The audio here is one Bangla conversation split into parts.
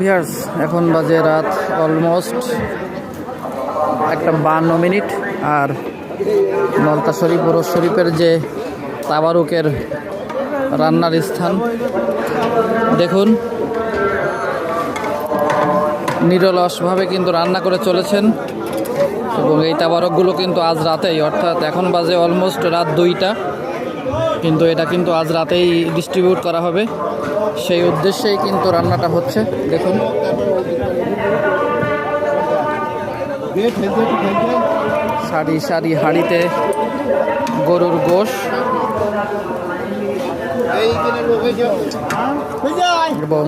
ভিয়ার্স এখন বাজে রাত অলমোস্ট একটা বান্ন মিনিট আর নলতা শরীফ বড় শরীফের যে তাবারুকের রান্নার স্থান, দেখুন। নিরলসভাবে কিন্তু রান্না করে চলেছেন এবং এই তাবারকগুলো কিন্তু আজ রাতেই, অর্থাৎ এখন বাজে অলমোস্ট রাত দুইটা। কিন্তু এটা কিন্তু আজ রাতেই ডিস্ট্রিবিউট করা হবে। সেই উদ্দেশ্যেই কিন্তু রান্নাটা হচ্ছে, দেখুন। সারি সারি হাঁড়িতে গরুর গোশ। এবং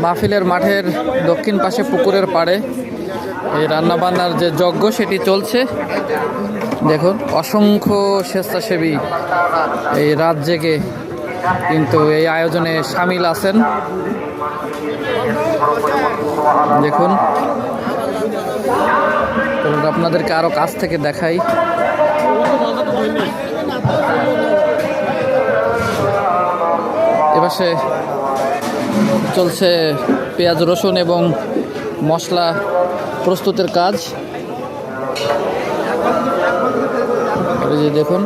মাহফিলের মাঠের দক্ষিণ পাশে পুকুরের পাড়ে এই রান্নাবান্নার যে যজ্ঞ সেটি চলছে। দেখুন, অসংখ্য স্বেচ্ছাসেবী এই রাত জেগে কিন্তু এই আয়োজনে সামিল আছেন। দেখুন আপনাদেরকে আরও কাছ থেকে দেখাই। এপাশে চলছে পেঁয়াজ, রসুন এবং মশলা প্রস্তুতের কাজ। দেখুন।